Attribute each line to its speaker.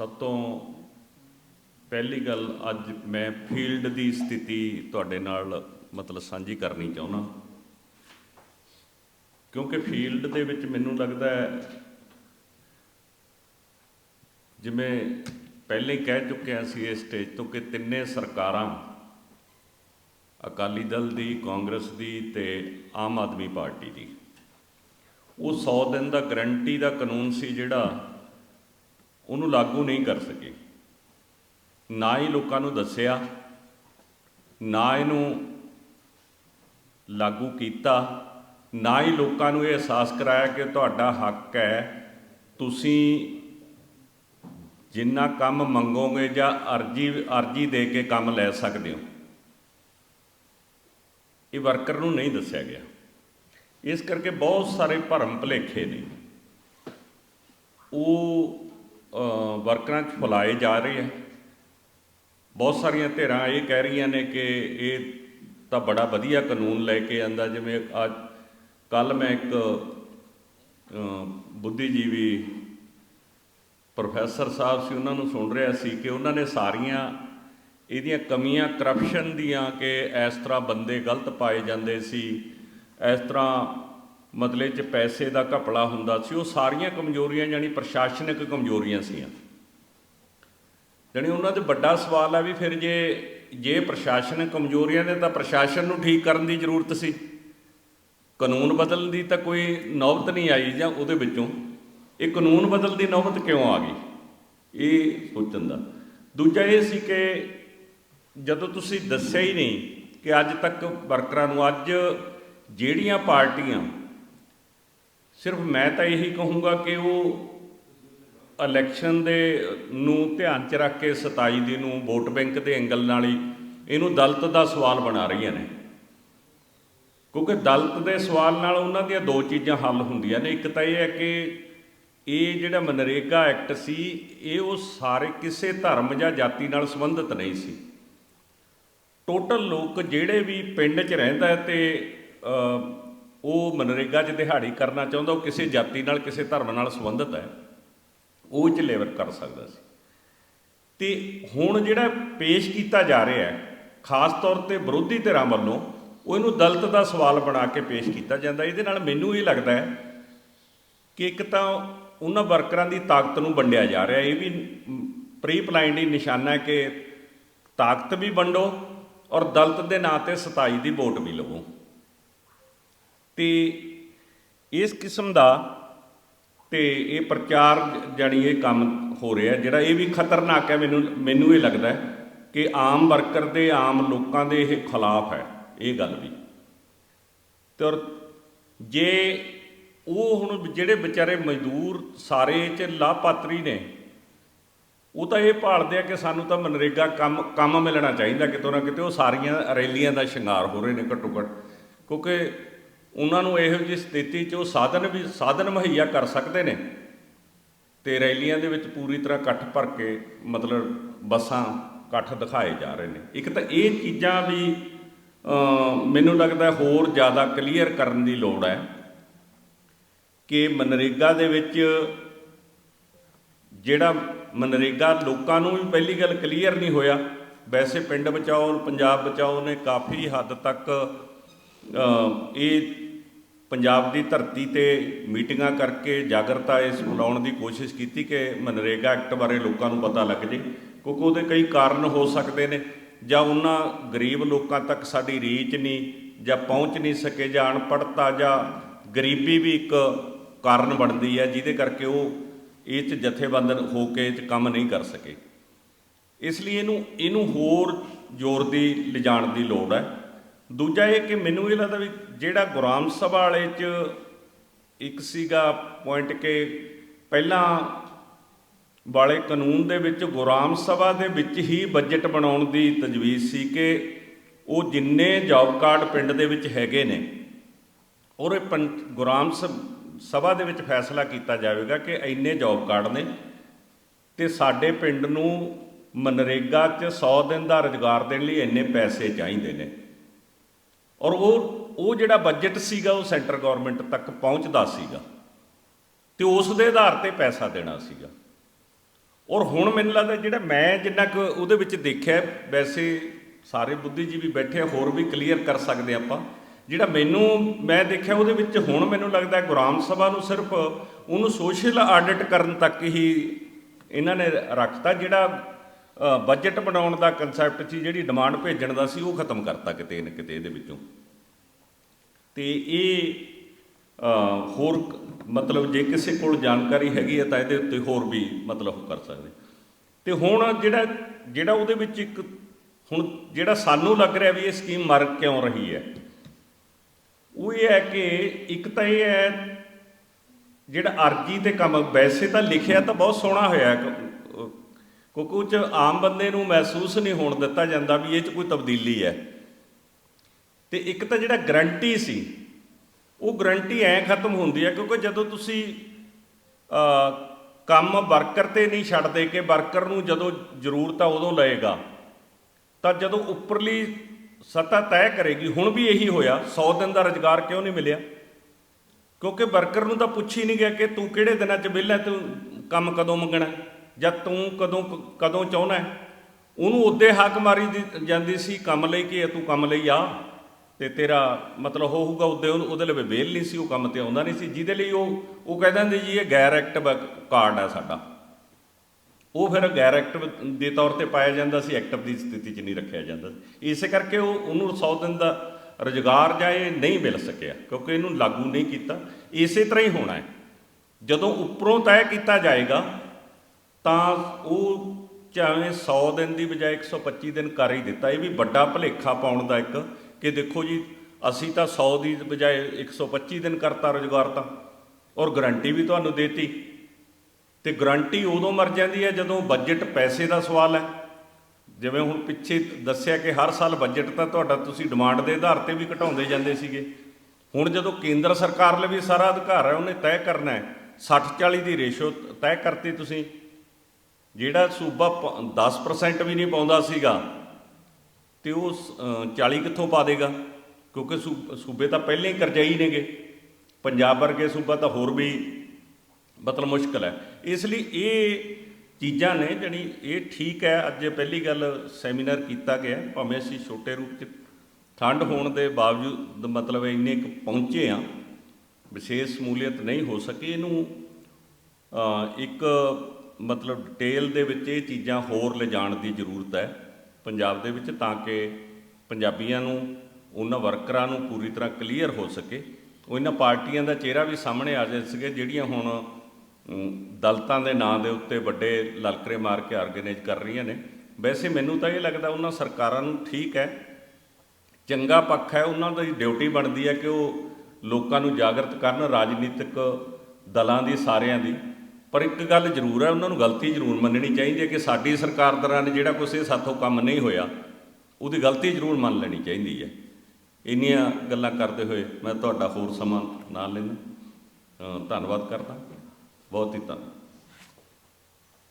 Speaker 1: ਸਭ ਤੋਂ ਪਹਿਲੀ ਗੱਲ ਅੱਜ ਮੈਂ ਫੀਲਡ ਦੀ ਸਥਿਤੀ ਤੁਹਾਡੇ ਨਾਲ ਮਤਲਬ ਸਾਂਝੀ ਕਰਨੀ ਚਾਹੁੰਦਾ। ਕਿਉਂਕਿ ਫੀਲਡ ਦੇ ਵਿੱਚ ਮੈਨੂੰ ਲੱਗਦਾ ਹੈ, ਜਿਵੇਂ ਪਹਿਲੇ ਕਹਿ ਚੁੱਕਿਆ ਸੀ ਇਸ ਸਟੇਜ ਤੋਂ ਕਿ ਤਿੰਨੇ ਸਰਕਾਰਾਂ ਅਕਾਲੀ ਦਲ ਦੀ, ਕਾਂਗਰਸ ਦੀ ਤੇ ਆਮ ਆਦਮੀ ਪਾਰਟੀ ਦੀ। ਉਹ 100 ਦਿਨ ਦਾ ਗਰੰਟੀ ਦਾ ਕਾਨੂੰਨ ਸੀ ਜਿਹੜਾ ਉਹਨੂੰ ਲਾਗੂ ਨਹੀਂ ਕਰ ਸਕੇ। ਨਾ ਹੀ ਲੋਕਾਂ ਨੂੰ ਦੱਸਿਆ, ਨਾ ਇਹਨੂੰ ਲਾਗੂ ਕੀਤਾ, ਨਾ ਹੀ ਲੋਕਾਂ ਨੂੰ ਇਹ ਅਹਿਸਾਸ ਕਰਾਇਆ ਕਿ ਤੁਹਾਡਾ ਹੱਕ ਹੈ, ਤੁਸੀਂ ਜਿੰਨਾ ਕੰਮ ਮੰਗੋਗੇ ਜਾਂ ਅਰਜੀ ਅਰਜੀ ਦੇ ਕੇ ਕੰਮ ਲੈ ਸਕਦੇ ਹੋ। ਇਹ ਵਰਕਰ ਨੂੰ ਨਹੀਂ ਦੱਸਿਆ ਗਿਆ। ਇਸ ਕਰਕੇ ਬਹੁਤ ਸਾਰੇ ਭਰਮ ਭੁਲੇਖੇ ਨੇ। ਉਹ ਵਰਕਰਾਂ 'ਚ ਫੈਲਾਏ ਜਾ ਰਹੇ ਆ। ਬਹੁਤ ਸਾਰੀਆਂ ਧਿਰਾਂ ਇਹ ਕਹਿ ਰਹੀਆਂ ਨੇ ਕਿ ਇਹ ਤਾਂ ਬੜਾ ਵਧੀਆ ਕਾਨੂੰਨ ਲੈ ਕੇ ਆਂਦਾ, ਜਿਵੇਂ ਅੱਜ ਕੱਲ ਮੈਂ ਇੱਕ ਬੁੱਧੀਜੀਵੀ ਪ੍ਰੋਫੈਸਰ ਸਾਹਿਬ ਸੀ, ਉਹਨਾਂ ਨੂੰ ਸੁਣ ਰਿਹਾ ਸੀ ਕਿ ਉਹਨਾਂ ਨੇ ਸਾਰੀਆਂ ਇਹਦੀਆਂ ਕਮੀਆਂ ਕਰਪਸ਼ਨ ਦੀਆਂ ਕਿ ਇਸ ਤਰ੍ਹਾਂ ਬੰਦੇ ਗਲਤ ਪਾਏ ਜਾਂਦੇ ਸੀ, ਇਸ ਤਰ੍ਹਾਂ ਮਤਲਬ ਚ ਪੈਸੇ ਦਾ ਘਪਲਾ ਹੁੰਦਾ ਸੀ, ਉਹ ਸਾਰੀਆਂ ਕਮਜ਼ੋਰੀਆਂ ਯਾਨੀ ਪ੍ਰਸ਼ਾਸਨਿਕ ਕਮਜ਼ੋਰੀਆਂ ਸੀਆਂ। ਜਾਣੀ ਉਹਨਾਂ 'ਚ ਵੱਡਾ ਸਵਾਲ ਆ ਵੀ ਫਿਰ ਜੇ ਜੇ ਪ੍ਰਸ਼ਾਸਨਿਕ ਕਮਜ਼ੋਰੀਆਂ ਨੇ ਤਾਂ ਪ੍ਰਸ਼ਾਸਨ ਨੂੰ ਠੀਕ ਕਰਨ ਦੀ ਜ਼ਰੂਰਤ ਸੀ। ਕਾਨੂੰਨ ਬਦਲਣ ਦੀ ਤਾਂ ਕੋਈ ਨੌਬਤ ਨਹੀਂ ਆਈ ਜਾਂ ਉਹਦੇ ਵਿੱਚੋਂ। ਇਹ ਕਾਨੂੰਨ ਬਦਲਣ ਦੀ ਨੌਬਤ ਕਿਉਂ ਆ ਗਈ? ਇਹ ਸੋਚਣ ਦਾ। ਦੂਜਾ ਇਹ ਸੀ ਕਿ ਜਦੋਂ ਤੁਸੀਂ ਦੱਸਿਆ ਹੀ ਨਹੀਂ ਕਿ ਅੱਜ ਤੱਕ ਵਰਕਰਾਂ ਨੂੰ ਅੱਜ ਜਿਹੜੀਆਂ ਪਾਰਟੀਆਂ ਸਿਰਫ ਮੈਂ ਤਾਂ ਇਹੀ ਕਹੂੰਗਾ ਕਿ ਉਹ ਇਲੈਕਸ਼ਨ ਦੇ ਨੂੰ ਧਿਆਨ ਚ ਰੱਖ ਕੇ 27 ਦੀ ਨੂੰ ਵੋਟ ਬੈਂਕ ਦੇ ਐਂਗਲ ਨਾਲ ਹੀ ਇਹਨੂੰ ਦਲਤ ਦਾ ਸਵਾਲ ਬਣਾ ਰਹੀਆਂ ਨੇ। ਕਿਉਂਕਿ ਦਲਤ ਦੇ ਸਵਾਲ ਨਾਲ ਉਹਨਾਂ ਦੀਆਂ ਦੋ ਚੀਜ਼ਾਂ ਹੱਲ ਹੁੰਦੀਆਂ ਨੇ। ਇੱਕ ਤਾਂ ਇਹ ਹੈ ਕਿ ਇਹ ਜਿਹੜਾ ਮਨਰੇਗਾ ਐਕਟ ਸੀ, ਇਹ ਉਹ ਸਾਰੇ ਕਿਸੇ ਧਰਮ ਜਾਂ ਜਾਤੀ ਨਾਲ ਸੰਬੰਧਿਤ ਨਹੀਂ ਸੀ। ਟੋਟਲ ਲੋਕ ਜਿਹੜੇ ਵੀ ਪਿੰਡ 'ਚ ਰਹਿੰਦਾ ਹੈ ਤੇ ਉਹ ਮਨਰੇਗਾ 'ਚ ਦਿਹਾੜੀ ਕਰਨਾ ਚਾਹੁੰਦਾ, ਉਹ ਕਿਸੇ ਜਾਤੀ ਨਾਲ, ਕਿਸੇ ਧਰਮ ਨਾਲ ਸੰਬੰਧਿਤ ਹੈ, ਉਹ 'ਚ ਲੇਬਰ ਕਰ ਸਕਦਾ ਸੀ। ਤੇ ਹੁਣ ਜਿਹੜਾ ਪੇਸ਼ ਕੀਤਾ ਜਾ ਰਿਹਾ ਹੈ, ਖਾਸ ਤੌਰ ਤੇ ਵਿਰੋਧੀ ਧਿਰਾਂ ਵੱਲੋਂ, ਉਹ ਇਹਨੂੰ ਦਲਤ ਦਾ ਸਵਾਲ ਬਣਾ ਕੇ ਪੇਸ਼ ਕੀਤਾ ਜਾਂਦਾ। ਇਹਦੇ ਨਾਲ ਮੈਨੂੰ ਇਹ ਲੱਗਦਾ ਹੈ ਕਿ ਇੱਕ ਤਾਂ ਉਹਨਾਂ ਵਰਕਰਾਂ ਦੀ ਤਾਕਤ ਨੂੰ ਵੰਡਿਆ ਜਾ ਰਿਹਾ। ਇਹ ਵੀ ਪ੍ਰੀ ਪਲਾਈਨਡ ਹੀ ਨਿਸ਼ਾਨਾ ਹੈ ਕਿ ਤਾਕਤ ਵੀ ਵੰਡੋ ਔਰ ਦਲਤ ਦੇ ਨਾਂ ਤੇ 27 ਦੀ ਵੋਟ ਵੀ ਲਵੋ। ਤੇ ਇਸ ਕਿਸਮ ਦਾ ਤੇ ਇਹ ਪ੍ਰਚਾਰ ਜ- ਜਾਣੀ ਇਹ ਕੰਮ ਹੋ ਰਿਹਾ, ਜਿਹੜਾ ਇਹ ਵੀ ਖਤਰਨਾਕ ਹੈ, ਮੈਨੂੰ ਮੈਨੂੰ ਇਹ ਲੱਗਦਾ ਕਿ ਆਮ ਵਰਕਰ ਦੇ, ਆਮ ਲੋਕਾਂ ਦੇ ਇਹ ਖਿਲਾਫ ਹੈ, ਇਹ ਗੱਲ ਵੀ। ਤੇ ਔਰ ਜੇ ਉਹ ਹੁਣ ਜਿਹੜੇ ਵਿਚਾਰੇ ਮਜ਼ਦੂਰ ਸਾਰੇ ਚ ਲਾਭਪਾਤਰੀ ਨੇ, ਉਹ ਤਾਂ ਇਹ ਭਾਲਦੇ ਆ ਕਿ ਸਾਨੂੰ ਤਾਂ ਮਨਰੇਗਾ ਕੰਮ ਕੰਮ ਮਿਲਣਾ ਚਾਹੀਦਾ ਕਿਤੋਂ ਨਾ ਕਿਤੇ, ਉਹ ਸਾਰੀਆਂ ਰੈਲੀਆਂ ਦਾ ਸ਼ਿੰਗਾਰ ਹੋ ਰਹੇ ਨੇ ਘੱਟੋ ਘੱਟ। ਕਿਉਂਕਿ ਉਹਨਾਂ ਨੂੰ ਇਹੋ ਜਿਹੀ ਸਥਿਤੀ 'ਚ ਉਹ ਸਾਧਨ ਵੀ, ਸਾਧਨ ਮੁਹੱਈਆ ਕਰ ਸਕਦੇ ਨੇ ਤੇ ਰੈਲੀਆਂ ਦੇ ਵਿੱਚ ਪੂਰੀ ਤਰ੍ਹਾਂ ਇਕੱਠ ਭਰ ਕੇ ਮਤਲਬ ਬੱਸਾਂ ਇਕੱਠ ਦਿਖਾਏ ਜਾ ਰਹੇ ਨੇ। ਇੱਕ ਤਾਂ ਇਹ ਚੀਜ਼ਾਂ ਵੀ ਮੈਨੂੰ ਲੱਗਦਾ ਹੋਰ ਜ਼ਿਆਦਾ ਕਲੀਅਰ ਕਰਨ ਦੀ ਲੋੜ ਹੈ ਕਿ ਮਨਰੇਗਾ ਦੇ ਵਿੱਚ ਜਿਹੜਾ ਮਨਰੇਗਾ ਲੋਕਾਂ ਨੂੰ ਵੀ ਪਹਿਲੀ ਗੱਲ ਕਲੀਅਰ ਨਹੀਂ ਹੋਇਆ। ਵੈਸੇ ਪਿੰਡ ਬਚਾਓ, ਪੰਜਾਬ ਬਚਾਓ ਨੇ ਕਾਫੀ ਹੱਦ ਤੱਕ ਇਹ ਪੰਜਾਬ ਦੀ ਧਰਤੀ ਤੇ ਮੀਟਿੰਗਾਂ ਕਰਕੇ ਜਾਗਰਤਾ ਇਸ ਫੈਲਾਉਣ ਦੀ ਕੋਸ਼ਿਸ਼ ਕੀਤੀ ਕਿ ਮਨਰੇਗਾ ਐਕਟ ਬਾਰੇ ਲੋਕਾਂ ਨੂੰ ਪਤਾ ਲੱਗ ਜੇ। ਕਿਉਂਕਿ ਉਹਦੇ ਕਈ ਕਾਰਨ ਹੋ ਸਕਦੇ ਨੇ। ਜਾਂ ਉਹਨਾਂ ਗਰੀਬ ਲੋਕਾਂ ਤੱਕ ਸਾਡੀ ਰੀਚ ਨਹੀਂ, ਜਾਂ ਪਹੁੰਚ ਨਹੀਂ ਸਕੇ, ਜਾਂ ਅਨਪੜ੍ਹਤਾ ਜਾਂ ਗਰੀਬੀ ਵੀ ਇੱਕ ਕਾਰਨ ਬਣਦੀ ਹੈ, ਜਿਹਦੇ ਕਰਕੇ ਉਹ ਇਹ 'ਚ ਜਥੇਬੰਦ ਹੋ ਕੇ ਇਹ 'ਚ ਕੰਮ ਨਹੀਂ ਕਰ ਸਕੇ। ਇਸ ਲਈ ਇਹਨੂੰ ਇਹਨੂੰ ਹੋਰ ਜ਼ੋਰ ਦੀ ਲਿਜਾਣ ਦੀ ਲੋੜ ਹੈ। ਦੂਜਾ ਇਹ ਕਿ ਮੈਨੂੰ ਇਹ ਲੱਗਦਾ ਵੀ ਜਿਹੜਾ ਗੁਰਾਮ ਸਭਾ ਵਾਲੇ 'ਚ ਇੱਕ ਸੀਗਾ ਪੁਆਇੰਟ ਕਿ ਪਹਿਲਾਂ ਵਾਲੇ ਕਾਨੂੰਨ ਦੇ ਵਿੱਚ ਗੁਰਾਮ ਸਭਾ ਦੇ ਵਿੱਚ ਹੀ ਬਜਟ ਬਣਾਉਣ ਦੀ ਤਜਵੀਜ਼ ਸੀ ਕਿ ਉਹ ਜਿੰਨੇ ਜੌਬ ਕਾਰਡ ਪਿੰਡ ਦੇ ਵਿੱਚ ਹੈਗੇ ਨੇ ਔਰ ਇਹ ਪੰ- ਗੁਰਾਮ ਸ- ਸਭਾ ਦੇ ਵਿੱਚ ਫੈਸਲਾ ਕੀਤਾ ਜਾਵੇਗਾ ਕਿ ਇੰਨੇ ਜੌਬ ਕਾਰਡ ਨੇ ਤੇ ਸਾਡੇ ਪਿੰਡ ਨੂੰ ਮਨਰੇਗਾ 'ਚ 100 ਦਿਨ ਦਾ ਰੁਜ਼ਗਾਰ ਦੇਣ ਲਈ ਇੰਨੇ ਪੈਸੇ ਚਾਹੀਦੇ ਨੇ। ਔਰ ਉਹ ਉਹ ਜਿਹੜਾ ਬਜਟ ਸੀਗਾ ਉਹ ਸੈਂਟਰ ਗਵਰਨਮੈਂਟ ਤੱਕ ਪਹੁੰਚਦਾ ਸੀਗਾ ਤੇ ਉਸ ਦੇ ਆਧਾਰ ਤੇ ਪੈਸਾ ਦੇਣਾ ਸੀਗਾ। ਔਰ ਹੁਣ ਮੈਨੂੰ ਲੱਗਦਾ ਜਿਹੜਾ ਮੈਂ ਜਿੰਨਾ ਕੁ ਉਹਦੇ ਵਿੱਚ ਦੇਖਿਆ ਵੈਸੇ ਸਾਰੇ ਬੁੱਧੀਜੀਵੀ ਬੈਠੇ ਆ, ਹੋਰ ਵੀ ਕਲੀਅਰ ਕਰ ਸਕਦੇ ਆਪਾਂ। ਜਿਹੜਾ ਮੈਨੂੰ ਮੈਂ ਦੇਖਿਆ ਉਹਦੇ ਵਿੱਚ ਹੁਣ ਮੈਨੂੰ ਲੱਗਦਾ ਗੁਰਾਮ ਸਭਾ ਨੂੰ ਸਿਰਫ ਉਹਨੂੰ ਸੋਸ਼ਲ ਆਡਿਟ ਕਰਨ ਤੱਕ ਹੀ ਇਹਨਾਂ ਨੇ ਰੱਖਤਾ ਜਿਹੜਾ ਬਜਟ ਬਣਾਉਣ ਦਾ ਕਨਸੈਪਟ ਸੀ, ਜਿਹੜੀ ਡਿਮਾਂਡ ਭੇਜਣ ਦਾ ਸੀ, ਉਹ ਖਤਮ ਕਰਤਾ ਕਿਤੇ ਨਾ ਕਿਤੇ ਇਹਦੇ ਵਿੱਚੋਂ। ਤੇ ਇਹ ਹੋਰ ਮਤਲਬ ਜੇ ਕਿਸੇ ਕੋਲ ਜਾਣਕਾਰੀ ਹੈਗੀ ਹੈ, ਤਾਂ ਇਹਦੇ ਉੱਤੇ ਹੋਰ ਵੀ ਮਤਲਬ ਕਰ ਸਕਦੇ। ਤੇ ਹੁਣ ਜਿਹੜਾ ਜਿਹੜਾ ਉਹਦੇ ਵਿੱਚ ਇੱਕ, ਹੁਣ ਜਿਹੜਾ ਸਾਨੂੰ ਲੱਗ ਰਿਹਾ ਵੀ ਇਹ ਸਕੀਮ ਮਰ ਕਿਉਂ ਰਹੀ ਹੈ, ਉਹ ਇਹ ਹੈ ਕਿ ਇੱਕ ਤਾਂ ਇਹ ਹੈ, ਜਿਹੜਾ ਅਰਜੀ ਤੇ ਕੰਮ, ਵੈਸੇ ਤਾਂ ਲਿਖਿਆ ਤਾਂ ਬਹੁਤ ਸੋਹਣਾ ਹੋਇਆ ਹੈ, ਕਿਉਂਕਿ ਉਹ 'ਚ ਆਮ ਬੰਦੇ ਨੂੰ ਮਹਿਸੂਸ ਨਹੀਂ ਹੋਣ ਦਿੱਤਾ ਜਾਂਦਾ ਵੀ ਇਹ 'ਚ ਕੋਈ ਤਬਦੀਲੀ ਹੈ। ਤੇ ਇੱਕ ਤਾਂ ਜਿਹੜਾ ਗਰੰਟੀ ਸੀ ਉਹ ਗਰੰਟੀ ਐ ਖਤਮ ਹੁੰਦੀ ਹੈ ਕਿਉਂਕਿ ਜਦੋਂ ਤੁਸੀਂ ਕੰਮ ਵਰਕਰ ਤੇ ਨਹੀਂ ਛੱਡਦੇ ਕਿ ਵਰਕਰ ਨੂੰ ਜਦੋਂ ਜ਼ਰੂਰਤ ਆ ਉਦੋਂ ਲਏਗਾ ਤਾਂ ਜਦੋਂ ਉੱਪਰਲੀ ਸਤਾ ਤੈਅ ਕਰੇਗੀ ਹੁਣ ਵੀ ਇਹੀ ਹੋਇਆ 100 ਦਿਨ ਦਾ ਰੁਜ਼ਗਾਰ ਕਿਉਂ ਨਹੀਂ ਮਿਲਿਆ? ਕਿਉਂਕਿ ਵਰਕਰ ਨੂੰ ਤਾਂ ਪੁੱਛ ਹੀ ਨਹੀਂ ਗਿਆ ਕਿ ਤੂੰ ਕਿਹੜੇ ਦਿਨਾਂ 'ਚ ਵਿਹਲਾ ਤੂੰ ਕੰਮ ਕਦੋਂ ਮੰਗਣਾ? ਜਾਂ ਤੂੰ ਕਦੋਂ ਕਦੋਂ ਚਾਹੁੰਦਾ ਉਹਨੂੰ ਉੱਦੇ ਹੱਕ ਮਾਰੀ ਜਾਂਦੀ ਸੀ, ਕੰਮ ਲਈ ਕਿ ਤੂੰ ਕੰਮ ਲਈ ਆ? ਤੇ ਤੇਰਾ ਮਤਲਬ ਹੋਊਗਾ ਉੱਦੇ, ਉਹਨੂੰ- ਉਹਦੇ ਲਈ ਵੇਲ ਨਹੀਂ ਸੀ, ਉਹ ਕੰਮ ਤੇ ਆਉਂਦਾ ਨਹੀਂ ਸੀ। ਜਿਹਦੇ ਲਈ ਉਹ ਉਹ ਕਹਿ ਦਿੰਦੇ ਜੀ, ਇਹ ਗੈਰ ਐਕਟਿਵ ਕਾਰਡ ਹੈ ਸਾਡਾ। ਉਹ ਫਿਰ ਗੈਰ ਐਕਟਿਵ ਦੇ ਤੌਰ ਤੇ ਪਾਇਆ ਜਾਂਦਾ ਸੀ, ਐਕਟਿਵ ਦੀ ਸਥਿਤੀ 'ਚ ਨਹੀਂ ਰੱਖਿਆ ਜਾਂਦਾ ਇਸੇ ਕਰਕੇ ਉਹ, ਉਹਨੂੰ 100 ਦਿਨ ਦਾ ਰੁਜ਼ਗਾਰ ਜਾਂ ਇਹ ਨਹੀਂ ਮਿਲ ਸਕਿਆ, ਕਿਉਂਕਿ ਇਹਨੂੰ ਲਾਗੂ ਨਹੀਂ ਕੀਤਾ। ਇਸੇ ਤਰ੍ਹਾਂ ਹੀ ਹੋਣਾ ਹੈ। ਜਦੋਂ ਉੱਪਰੋਂ ਤੈਅ ਕੀਤਾ ਜਾਏਗਾ ਤਾਂ ਉਹ ਚਾਹੇ 100 ਦਿਨ ਦੀ ਬਜਾਏ 125 ਦਿਨ ਕਰ ਹੀ ਦਿੱਤਾ। ਇਹ ਵੀ ਵੱਡਾ ਭਲੇਖਾ ਪਾਉਣ ਦਾ ਇੱਕ ਕਿ ਦੇਖੋ ਜੀ, ਅਸੀਂ ਤਾਂ 100 ਦੀ ਬਜਾਏ 125 ਦਿਨ ਕਰਤਾ ਰੁਜ਼ਗਾਰ ਤਾਂ, ਔਰ ਗਾਰੰਟੀ ਵੀ ਤੁਹਾਨੂੰ ਦੇਤੀ। ਤੇ ਗਾਰੰਟੀ ਉਦੋਂ ਮਰ ਜਾਂਦੀ ਹੈ ਜਦੋਂ ਬਜਟ ਪੈਸੇ ਦਾ ਸਵਾਲ ਹੈ। ਜਿਵੇਂ ਹੁਣ ਪਿੱਛੇ ਦੱਸਿਆ ਕਿ ਹਰ ਸਾਲ ਬਜਟ ਤਾਂ ਤੁਹਾਡਾ ਤੁਸੀਂ ਡਿਮਾਂਡ ਦੇ ਆਧਾਰ ਤੇ ਵੀ ਘਟਾਉਂਦੇ ਜਾਂਦੇ ਸੀਗੇ। ਹੁਣ ਜਦੋਂ ਕੇਂਦਰ ਸਰਕਾਰ ਲਈ ਵੀ ਸਾਰਾ ਅਧਿਕਾਰ ਹੈ, ਉਹਨੇ ਤੈਅ ਕਰਨਾ ਹੈ। 60 40 ਦੀ ਰੇਸ਼ੋ ਤੈਅ ਕਰਤੀ ਤੁਸੀਂ। ਜਿਹੜਾ ਸੂਬਾ ਪ- 10% ਵੀ ਨਹੀਂ ਪਾਉਂਦਾ ਸੀਗਾ ਤੇ ਉਹ ਸ- ਅ, 40 ਕਿੱਥੋਂ ਪਾ ਦੇਗਾ? ਕਿਉਂਕਿ ਸੂ- ਸੂਬੇ ਤਾਂ ਪਹਿਲਾਂ ਹੀ ਕਰਜ਼ਾਈ ਨੇਗੇ। ਪੰਜਾਬ ਵਰਗੇ ਸੂਬਾ ਤਾਂ ਹੋਰ ਵੀ ਮਤਲਬ ਮੁਸ਼ਕਲ ਹੈ। ਇਸ ਲਈ ਇਹ ਚੀਜ਼ਾਂ ਨੇ ਜਿਹੜੀ ਇਹ ਠੀਕ ਹੈ ਅੱਜ ਪਹਿਲੀ ਗੱਲ ਸੈਮੀਨਾਰ ਕੀਤਾ ਗਿਆ। ਭਾਵੇਂ ਅਸੀਂ ਛੋਟੇ ਰੂਪ 'ਚ ਠੰਡ ਹੋਣ ਦੇ ਬਾਵਜੂਦ ਮਤਲਬ ਇੰਨੇ ਕੁ ਪਹੁੰਚੇ ਆ ਵਿਸ਼ੇਸ਼ ਸਮੂਲੀਅਤ ਨਹੀਂ ਹੋ ਸਕੀ। ਇਹਨੂੰ ਇੱਕ ਮਤਲਬ ਡਿਟੇਲ ਦੇ ਵਿੱਚ ਇਹ ਚੀਜ਼ਾਂ ਹੋਰ ਲਿਜਾਣ ਦੀ ਜ਼ਰੂਰਤ ਹੈ। ਪੰਜਾਬ ਦੇ ਵਿੱਚ ਤਾਂ ਕਿ ਪੰਜਾਬੀਆਂ ਨੂੰ, ਉਹਨਾਂ ਵਰਕਰਾਂ ਨੂੰ ਪੂਰੀ ਤਰ੍ਹਾਂ ਕਲੀਅਰ ਹੋ ਸਕੇ। ਉਹ ਇਹਨਾਂ ਪਾਰਟੀਆਂ ਦਾ ਚਿਹਰਾ ਵੀ ਸਾਹਮਣੇ ਆ ਜਾ ਸਕੇ, ਜਿਹੜੀਆਂ ਹੁਣ ਦਲਤਾਂ ਦੇ ਨਾਂ ਦੇ ਉੱਤੇ ਵੱਡੇ ਲਲਕਰੇ ਮਾਰ ਕੇ ਆਰਗੇਨਾਈਜ਼ ਕਰ ਰਹੀਆਂ ਨੇ। ਵੈਸੇ ਮੈਨੂੰ ਤਾਂ ਇਹ ਲੱਗਦਾ ਉਹਨਾਂ ਸਰਕਾਰਾਂ ਨੂੰ ਠੀਕ ਹੈ। ਚੰਗਾ ਪੱਖ ਹੈ, ਉਹਨਾਂ ਦੀ ਡਿਊਟੀ ਬਣਦੀ ਹੈ ਕਿ ਉਹ ਲੋਕਾਂ ਨੂੰ ਜਾਗਰਤ ਕਰਨ, ਰਾਜਨੀਤਿਕ ਦਲਾਂ ਦੀ, ਸਾਰਿਆਂ ਦੀ। ਪਰ ਇੱਕ ਗੱਲ ਜ਼ਰੂਰ ਹੈ ਉਹਨਾਂ ਨੂੰ ਗਲਤੀ ਜ਼ਰੂਰ ਮੰਨਣੀ ਚਾਹੀਦੀ ਹੈ ਕਿ ਸਾਡੀ ਸਰਕਾਰ ਦੌਰਾਨ ਜਿਹੜਾ ਕੁਛ ਇਹ ਸਾਥੋਂ ਕੰਮ ਨਹੀਂ ਹੋਇਆ, ਉਹਦੀ ਗਲਤੀ ਜ਼ਰੂਰ ਮੰਨ ਲੈਣੀ ਚਾਹੀਦੀ ਹੈ। ਇੰਨੀਆਂ ਗੱਲਾਂ ਕਰਦੇ ਹੋਏ ਮੈਂ ਤੁਹਾਡਾ ਹੋਰ ਸਮਾਂ ਨਾ ਲੈਣਾ ਧੰਨਵਾਦ ਕਰਦਾ। ਬਹੁਤ ਹੀ ਧੰਨਵਾਦ।